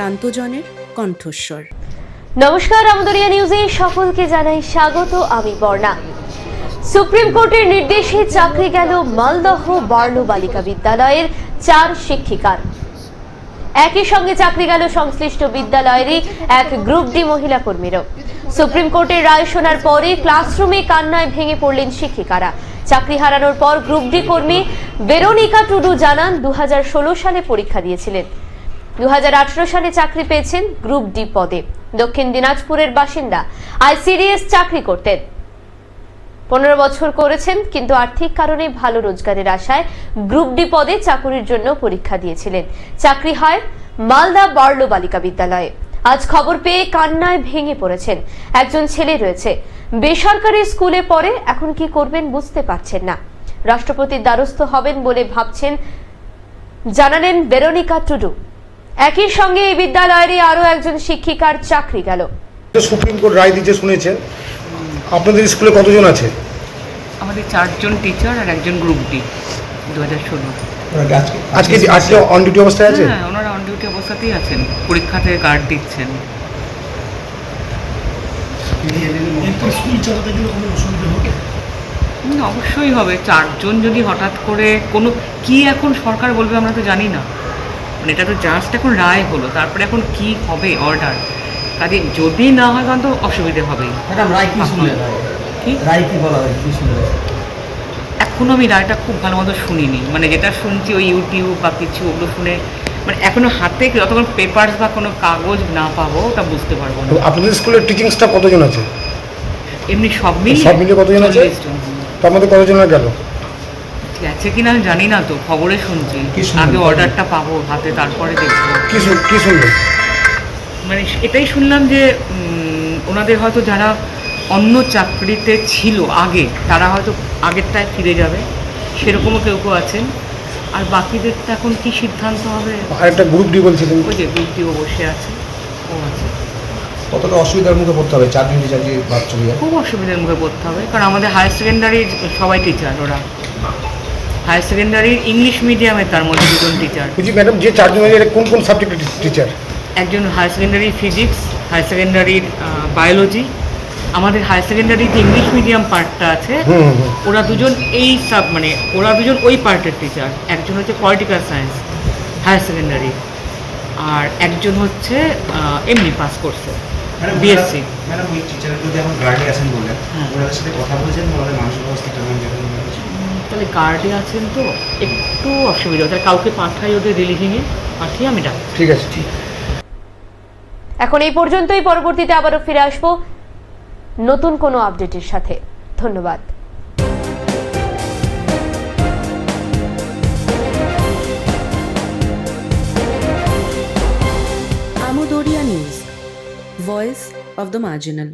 প্রান্তজনের কণ্ঠস্বর। নমস্কার, আমদরিয়া নিউজে সকলকে জানাই স্বাগত, আমি বর্ণা। সুপ্রিম কোর্টের নির্দেশে চাকরি গেল মালদহ বার্ন বালিকা বিদ্যালয়ের চার শিক্ষিকার। একই সঙ্গে চাকরি গেল সংশ্লিষ্ট বিদ্যালয়েরই এক গ্রুপ ডি মহিলা কর্মীরও। সুপ্রিম কোর্টের রায় শোনার পরে ক্লাসরুমে কান্নায় ভেঙে পড়লেন শিক্ষিকারা। চাকরি হারানোর পর গ্রুপ ডি কর্মী বেরোনিকা টুডু জানান দু হাজার ষোলো সালে পরীক্ষা দিয়েছিলেন। দু হাজার আঠারো সালে চাকরি পেয়েছেন গ্রুপ ডি পদে। দক্ষিণ দিনাজপুরের বাসিন্দা আইসিডিএস চাকরি করতেন। পনেরো বছর করেছেন, কিন্তু আর্থিক কারণে ভালো রোজগারের আশায় গ্রুপ ডি পদে চাকুরির জন্য পরীক্ষা দিয়েছিলেন। চাকরি হয় মালদা বার্লো বালিকা বিদ্যালয়ে। আজ খবর পেয়ে কান্নায় ভেঙে পড়েছেন। একজন ছেলে রয়েছে। বেসরকারি স্কুলে পড়ে, এখন কি করবেন বুঝতে পারছেন না। রাষ্ট্রপতির দ্বারস্থ হবেন বলে ভাবছেন, জানালেন বেরোনিকা টুডু। একই সঙ্গে এই বিদ্যালয়েরই আরও একজন শিক্ষিকার চাকরি গেল। সুপ্রিম কোর্ট রায় দিতে শুনেছেন। আপনাদের স্কুলে কতজন আছে? আমাদের চারজন টিচার আর একজন গ্রুপ ডি দু হাজার ষোলো আজকে আজকে অন ডিউটি অবস্থায় আছে হ্যাঁ ওনারা অন ডিউটি অবস্থাতেই আছেন। পরীক্ষা থেকে গার্ড দিচ্ছেন। অবশ্যই হবে। চারজন যদি হঠাৎ করে কোনো কি এখন সরকার বলবে আমরা তো জানি না। মানে এটা তো জাস্ট এখন রায় হলো তারপরে এখন কি হবে অর্ডার কাজে যদি না হয় তখন তো অসুবিধে হবেই। ম্যাডাম রায় কি শুনলেন কি? রায় কি বলা হয়? কি শুনলেন এখনও আমি রায়টা খুব ভালো মতো শুনিনি। মানে যেটা শুনছি ওই ইউটিউব বা কিছু ওগুলো শুনে মানে এখনও হাতে যতক্ষণ পেপারস বা কোনো কাগজ না পাবো ওটা বুঝতে পারব না। তো আপনাদের স্কুলের টিচিং স্টাফ কতজন আছে? এমনি সব মিলিয়ে সব মিলিয়ে কতজন আছে? তার মধ্যে কতজন গেল? গেছে কিনা আমি জানি না তো খবরে শুনছি? আগে অর্ডারটা পাবো হাতে তারপরে দেখব। কি শুন- কি মানে এটাই শুনলাম যে ওনাদের হয়তো যারা অন্য চাকরিতে ছিল আগে তারা হয়তো আগেরটায় ফিরে যাবে। সেরকমও কেউ কেউ আছেন। আর বাকিদের তো এখন কি সিদ্ধান্ত হবে? একটা গ্রুপ ডি বলছিলেন। ওই যে গুলটিও বসে আছে ও আছে। কতটা অসুবিধার মুখে পড়তে হবে? টিচারকে বাদ চলে খুব অসুবিধার মুখে পড়তে হবে কারণ আমাদের হায়ার সেকেন্ডারির সবাই টিচার ওরা। হায়ার সেকেন্ডারির ইংলিশ মিডিয়ামে তার মধ্যে দুজন টিচার বলছি ম্যাডাম যে চারজন আছে এরা কোন কোন সাবজেক্টের টিচার একজন হায়ার সেকেন্ডারি ফিজিক্স হায়ার সেকেন্ডারির বায়োলজি আমাদের হায়ার সেকেন্ডারির যে ইংলিশ মিডিয়াম পার্টটা আছে ওরা দুজন এই সাব মানে ওরা দুজন ওই পার্টের টিচার একজন হচ্ছে পলিটিক্যাল সায়েন্স হায়ার সেকেন্ডারি। আর একজন হচ্ছে এমনি পাস করছে বিএসসি ম্যাডাম ওই টিচার যদি এখন গার্ডে আছেন বললেন হ্যাঁ। ওনাদের সাথে কথা বলেছেন ওনাদের মানসিক অবস্থা কেমন কেমন? তাহলে গার্ডে আছেন তো একটু অসুবিধা তাই কাউকে পাঠাই ওদের রিলিভিংয়ে পাঠিয়ে আমি ডাক ঠিক আছে ঠিক এখন এই পর্যন্তই পরবর্তীতে আবারও ফিরে আসব। নতুন কোনো আপডেটের সাথে। ধন্যবাদ। আমোদরিয়া news voice of the marginal.